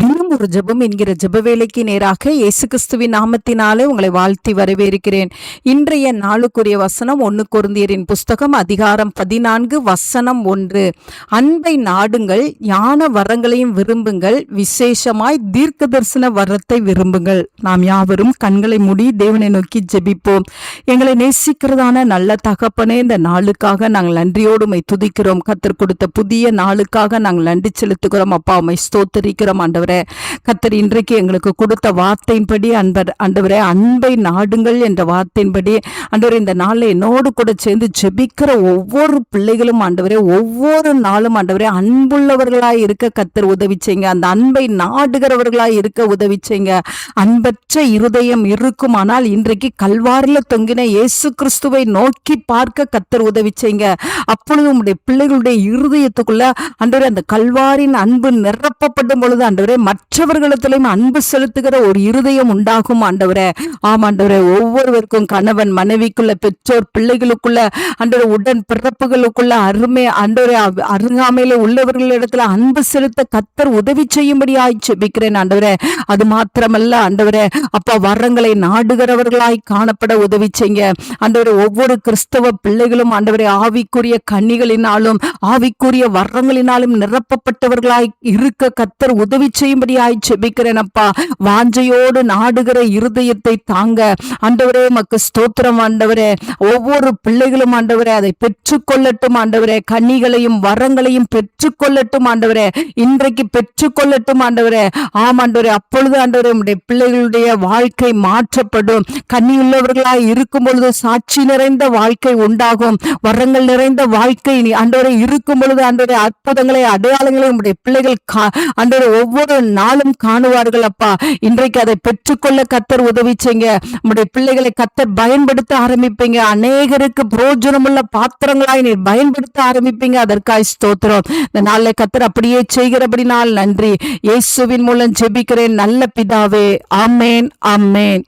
தினம் ஒரு ஜெபம் என்கிற ஜப வேலைக்கு நேராக இயேசு கிறிஸ்துவின் நாமத்தினாலே உங்களை வாழ்த்தி வரவேற்கிறேன். இன்றைய நாளுக்குரிய வசனம் ஒன்று குருந்தியரின் புஸ்தகம் அதிகாரம் பதினான்கு வசனம் ஒன்று. அன்பை நாடுங்கள் ஞான வரங்களையும் விரும்புங்கள் விசேஷமாய் தீர்க்க தரிசன வரத்தை விரும்புங்கள். நாம் யாவரும் கண்களை மூடி தேவனை நோக்கி ஜெபிப்போம். எங்களை நேசிக்கிறதான நல்ல தகப்பனே இந்த நாளுக்காக நாங்கள் நன்றியோடு துதிக்கிறோம். கத்தர் கொடுத்த புதிய நாளுக்காக நாங்கள் நன்றி செலுத்துகிறோம். அப்பா உமை ஸ்தோத்தரிக்கிறோம். ஆண்டவர் கத்தர் இன்றைக்கு எங்களுக்கு கொடுத்த வார்த்தையின்படி அன்பர் ஆண்டவரே அன்பை நாடுங்கள் என்ற வார்த்தையின்படி ஆண்டவரே இந்த நாளில் என்னோடு கூட சேர்ந்து ஜெபிக்கிற ஒவ்வொரு பிள்ளைகளும் ஆண்டவரே ஒவ்வொரு நாளும் ஆண்டவரே அன்புள்ளவர்களாக இருக்க கத்தர் உதவிச்சிங்க அந்த அன்பை நாடுகிறவர்களாக இருக்க உதவிச்சிங்க அன்பற்ற இருதயம் இருக்குமானால் இன்றைக்கு கல்வாரில் தொங்கின இயேசு கிறிஸ்துவை நோக்கி பார்க்க கத்தர் உதவி செய்யுங்க. அப்பொழுது உங்களுடைய பிள்ளைகளுடைய இருதயத்துக்குள்ள அன்றவரே அந்த கல்வாரின் அன்பு நிரப்பப்படும் பொழுது அன்றவரே மற்றவர்களிடத்திலும் அன்பு செலுத்துகிற ஒரு இருதயம் உண்டாகும் ஆண்டவரே. ஆம் ஒவ்வொருவருக்கும் கணவன் மனைவிக்குள்ள பெற்றோர் பிள்ளைகளுக்குள்ள ஆண்டவரே உடன் பிறப்புகளுக்குள்ள அருமை ஆண்டவரே அருகாமையில உள்ளவர்களிடத்துல அன்பு செலுத்த கத்தர் உதவி செய்யும்படியாய் செபிக்கிறேன் ஆண்டவரே. அது மாத்திரமல்ல ஆண்டவரே. அப்பா வரங்களை நாடுகிறவர்களாய் காணப்பட உதவி செய்யுங்க. ஆண்டவரே ஒவ்வொரு கிறிஸ்தவ பிள்ளைகளும் ஆண்டவரே ஆவிக்குரிய கன்னிகளினாலும் ஆவிக்குரிய வரங்களினாலும் நிரப்பப்பட்டவர்களாய் இருக்க கத்தர் உதவி செய்யும்படியாய் செபிக்கிறேன் அப்பா வாஞ்சையோடு நாடுகிற இருதயத்தை தாங்க. ஆண்டவரே மக்கு ஸ்தோத்திரம் ஆண்டவரே. ஒவ்வொரு பிள்ளைகளும் ஆண்டவரே அதை பெற்றுக்கொள்ளட்டும் ஆண்டவரே. கன்னிகளையும் வரங்களையும் பெற்றுக்கொள்ளட்டும் ஆண்டவரே. இன்றைக்கு பெற்றுக்கொள்ளட்டும் ஆண்டவரே. ஆம் அப்பொழுது ஆண்டவரே உம்முடைய பிள்ளைகளுடைய வாழ்க்கை மாற்றப்படும். கன்னியுள்ளவர்களாய் இருக்கும் பொழுது சாட்சி நிறைந்த வாழ்க்கை உண்டாகும். வரங்கள் நிறைந்த வாழ்க்கை நீ இருக்கும் பொழுது ஆண்டவரே அற்புதங்களை அடையாளங்களை உம்முடைய பிள்ளைகள் கா- ஒவ்வொரு நாளும் காணுவார்கள் அப்பா. இன்றைக்கு அதை பெற்றுக்கொள்ள கத்தர் உதவி செய்யுங்க நம்முடைய பிள்ளைகளை கத்தர் பயன்படுத்த ஆரம்பிப்பீங்க. அநேகருக்கு புரோஜனமுள்ள பாத்திரங்களாய் நீர் பயன்படுத்த ஆரம்பிப்பீங்க. அதற்காய் ஸ்தோத்திரம். இந்த நாளில் கத்தர் அப்படியே செய்கிறபடினால் நன்றி. இயேசுவின் மூலம் ஜெபிக்கிறேன். நல்ல பிதாவே. ஆமேன் ஆமேன்.